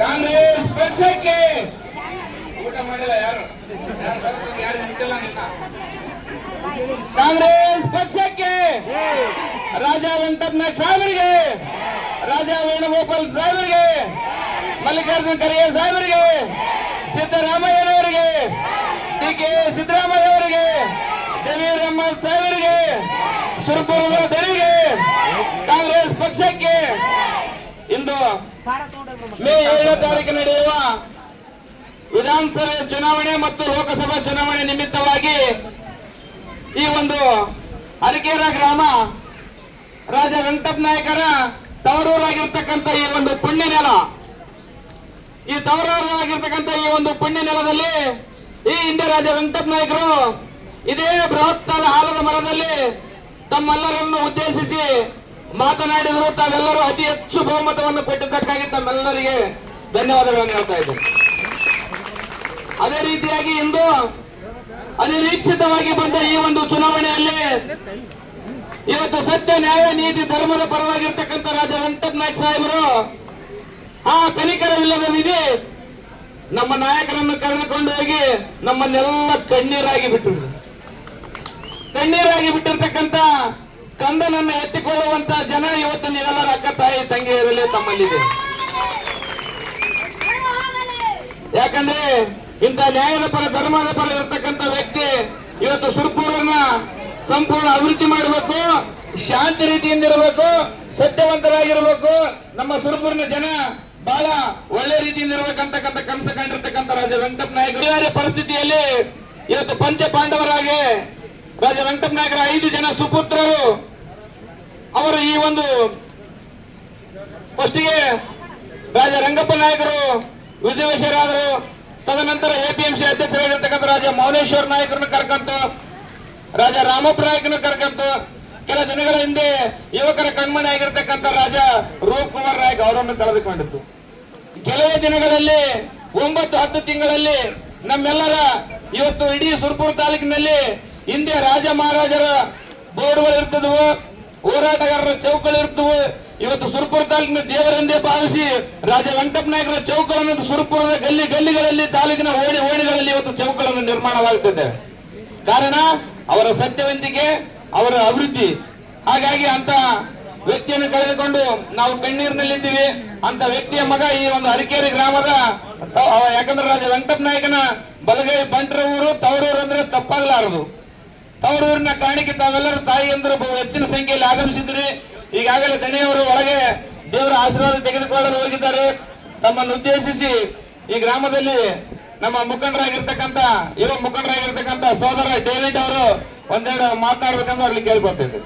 ಕಾಂಗ್ರೆಸ್ ಪಕ್ಷಕ್ಕೆ. ಊಟ ಮಾಡಿಲ್ಲ ಯಾರು? ಯಾರು ನಿಂತಿಲ್ಲ ನಿನ್ನ ಕಾಂಗ್ರೆಸ್ ಪಕ್ಷಕ್ಕೆ. ರಾಜ ವೆಂಕಟನಾಥ್ ಸಾಹೇಬರಿಗೆ. ರಾಜ ವೇಣುಗೋಪಾಲ್ ಸಾಹೇಬರಿಗೆ. ಮಲ್ಲಿಕಾರ್ಜುನ ಖರ್ಗೆ ಸಾಹೇಬರಿಗೆ. ಸಿದ್ದರಾಮಯ್ಯನವರಿಗೆ. ಡಿ ಕೆ ಸಿದ್ದರಾಮಯ್ಯ ಅವರಿಗೆ ಜಮೀರ್ ಅಹಮದ್ ಸಾಹೇಬರಿಗೆ. ಸುರಪುರದ ದರಿಗೆ ಕಾಂಗ್ರೆಸ್ ಪಕ್ಷಕ್ಕೆ. ಇಂದು ಮೇ ಏಳನೇ ತಾರೀಕು ನಡೆಯುವ ವಿಧಾನಸಭೆ ಚುನಾವಣೆ ಮತ್ತು ಲೋಕಸಭಾ ಚುನಾವಣೆ ನಿಮಿತ್ತವಾಗಿ ಈ ಒಂದು ಅರಕೇರ ಗ್ರಾಮ ರಾಜ ವೆಂಕಟಪ್ಪ ನಾಯಕರ ತವರೂರಾಗಿರ್ತಕ್ಕಂಥ ಈ ಒಂದು ಪುಣ್ಯ ನೆಲ, ಈ ತವರೂರಾಗಿರ್ತಕ್ಕಂಥ ಈ ಒಂದು ಪುಣ್ಯ ನೆಲದಲ್ಲಿ ಈ ಹಿಂದೆ ರಾಜ ವೆಂಕಟಪ್ಪ ನಾಯಕರು ಇದೇ ಬೃಹತ್ತಾದ ಆಲದ ಮರದಲ್ಲಿ ತಮ್ಮೆಲ್ಲರನ್ನು ಉದ್ದೇಶಿಸಿ ಮಾತನಾಡಿದರು ತಾವೆಲ್ಲರೂ ಅತಿ ಹೆಚ್ಚು ಬಹುಮತವನ್ನು ಕೊಟ್ಟಿದ್ದಕ್ಕಾಗಿ ತಮ್ಮೆಲ್ಲರಿಗೆ ಧನ್ಯವಾದಗಳನ್ನು ಹೇಳ್ತಾ ಇದ್ದೆ ಅದೇ ರೀತಿಯಾಗಿ ಇಂದು ಅನಿರೀಕ್ಷಿತವಾಗಿ ಬಂದ ಈ ಒಂದು ಚುನಾವಣೆಯಲ್ಲಿ ಇವತ್ತು ಸತ್ಯ, ನ್ಯಾಯ, ನೀತಿ, ಧರ್ಮದ ಪರವಾಗಿರ್ತಕ್ಕಂಥ ರಾಜ ವೆಂಕಟ ನಾಯಕ್ ಸಾಹೇಬರು ಆ ಕನಿಕರವಿಲ್ಲದ ವಿಧಿ ನಮ್ಮ ನಾಯಕರನ್ನು ಕರೆದುಕೊಂಡು ಹೋಗಿ ನಮ್ಮನ್ನೆಲ್ಲ ಕಣ್ಣೀರಾಗಿ ಬಿಟ್ಟರು. ಕಣ್ಣೀರಾಗಿ ಬಿಟ್ಟಿರ್ತಕ್ಕಂಥ ಕಂದನನ್ನು ಎತ್ತಿಕೊಳ್ಳುವಂತ ಜನ ಇವತ್ತು ನೀವೆಲ್ಲರ ಅಕ್ಕ, ತಾಯಿ, ತಂಗಿಯರಲ್ಲೇ ತಮ್ಮಲ್ಲಿದೆ. ಯಾಕಂದ್ರೆ ಇಂಥ ನ್ಯಾಯದ ಪರ, ಧರ್ಮದ ಪರ ಇರತಕ್ಕಂತ ವ್ಯಕ್ತಿ ಇವತ್ತು ಸುರ್ಪೂರನ್ನ ಸಂಪೂರ್ಣ ಅಭಿವೃದ್ಧಿ ಮಾಡಬೇಕು, ಶಾಂತಿ ರೀತಿಯಿಂದ ಇರಬೇಕು, ಸತ್ಯವಂತರಾಗಿರ್ಬೇಕು. ನಮ್ಮ ಸುರ್ಪೂರಿನ ಜನ ಬಹಳ ಒಳ್ಳೆ ರೀತಿಯಿಂದ ಇರಬೇಕಂತಕ್ಕಂಥ ಕನಸು ಕಂಡಿರ್ತಕ್ಕಂಥ ರಾಜ ವೆಂಕಟ ನಾಯಕ. ಅನಿವಾರ್ಯ ಪರಿಸ್ಥಿತಿಯಲ್ಲಿ ಇವತ್ತು ಪಂಚ ಪಾಂಡವರಾಗಿ ರಾಜ ವೆಂಕಟ ನಾಯಕರ ಐದು ಜನ ಸುಪುತ್ರರು ಅವರು ಈ ಒಂದು ಫಸ್ಟಿಗೆ ರಾಜ ರಂಗಪ್ಪ ನಾಯಕರು ವಿಧಿವೇಶರಾದರು. ತದನಂತರ ಎಪಿಎಂಸಿ ಅಧ್ಯಕ್ಷರಾಗಿರ್ತಕ್ಕಂಥ ರಾಜ ಮೌನೇಶ್ವರ ನಾಯಕರನ್ನು ಕರ್ಕಂತು, ರಾಜ ರಾಮಪ್ಪ ನಾಯಕನ ಕರ್ಕಂತು, ಕೆಲ ದಿನಗಳ ಹಿಂದೆ ಯುವಕರ ಕಣ್ಮಣಿ ಆಗಿರ್ತಕ್ಕಂಥ ರಾಜ ರೂಪ್ ಕುಮಾರ್ ನಾಯಕ್ ಅವರನ್ನು ಕಳೆದುಕೊಂಡಿತ್ತು. ಕೆಲವೇ ದಿನಗಳಲ್ಲಿ, ಒಂಬತ್ತು, ಹತ್ತು ತಿಂಗಳಲ್ಲಿ ನಮ್ಮೆಲ್ಲರ ಇವತ್ತು ಇಡೀ ಸುರ್ಪುರ್ ತಾಲೂಕಿನಲ್ಲಿ ಹಿಂದೆ ರಾಜ ಮಹಾರಾಜರ ಬೋರ್ಡ್ಗಳು ಇರ್ತದವು ಹೋರಾಟಗಾರರ ಚೌಕಗಳು ಇರ್ತವೆ ಇವತ್ತು ಸುರಪುರ ತಾಲೂಕಿನ ದೇವರೆಂದೇ ಭಾವಿಸಿ ರಾಜ ವೆಂಕಟಪ್ಪ ನಾಯಕರ ಚೌಕಗಳನ್ನು ಸುರಪುರದ ಗಲ್ಲಿ ಗಲ್ಲಿಗಳಲ್ಲಿ, ತಾಲೂಕಿನ ಓಣಿ ಓಣಿಗಳಲ್ಲಿ ಇವತ್ತು ಚೌಕಗಳನ್ನು ನಿರ್ಮಾಣವಾಗುತ್ತಿದೆ. ಕಾರಣ ಅವರ ಸತ್ಯವಂತಿಕೆ, ಅವರ ಅಭಿವೃದ್ಧಿ. ಹಾಗಾಗಿ ಅಂತ ವ್ಯಕ್ತಿಯನ್ನು ಕಳೆದುಕೊಂಡು ನಾವು ಕಣ್ಣೀರಿನಲ್ಲಿದ್ದೀವಿ. ಅಂತ ವ್ಯಕ್ತಿಯ ಮಗ ಈ ಒಂದು ಅರಿಕೇರಿ ಗ್ರಾಮದ ಯಾಕಂದ್ರೆ ರಾಜ ವೆಂಕಟಪ್ಪ ನಾಯಕನ ಬಲಗೈ ಬಂಟ್ರ ಊರು, ತವರೂರು ಅಂದ್ರೆ ತಪ್ಪಾಗಲಾರದು. ತವರೂರಿನ ಕಾಣಿಕೆ ತಾವೆಲ್ಲರೂ ಬಹು ಹೆಚ್ಚಿನ ಸಂಖ್ಯೆಯಲ್ಲಿ ಆಗಮಿಸಿದ್ರಿ. ಈಗಾಗಲೇ ದಣಿಯವರು ಒಳಗೆ ದೇವರ ಆಶೀರ್ವಾದ ತೆಗೆದುಕೊಳ್ಳಲು ಹೋಗಿದ್ದಾರೆ. ತಮ್ಮನ್ನು ಉದ್ದೇಶಿಸಿ ಈ ಗ್ರಾಮದಲ್ಲಿ ನಮ್ಮ ಮುಖಂಡರಾಗಿರ್ತಕ್ಕಂಥ, ಯುವ ಮುಖಂಡರಾಗಿರ್ತಕ್ಕಂಥ ಸೋದರ ಡೇವಿಡ್ ಅವರು ಒಂದೆರಡು ಮಾತನಾಡ್ಬೇಕಂತ ಅವ್ರಿಗೆ ಕೇಳ್ಕೊಳ್ತಿದ್ದೆ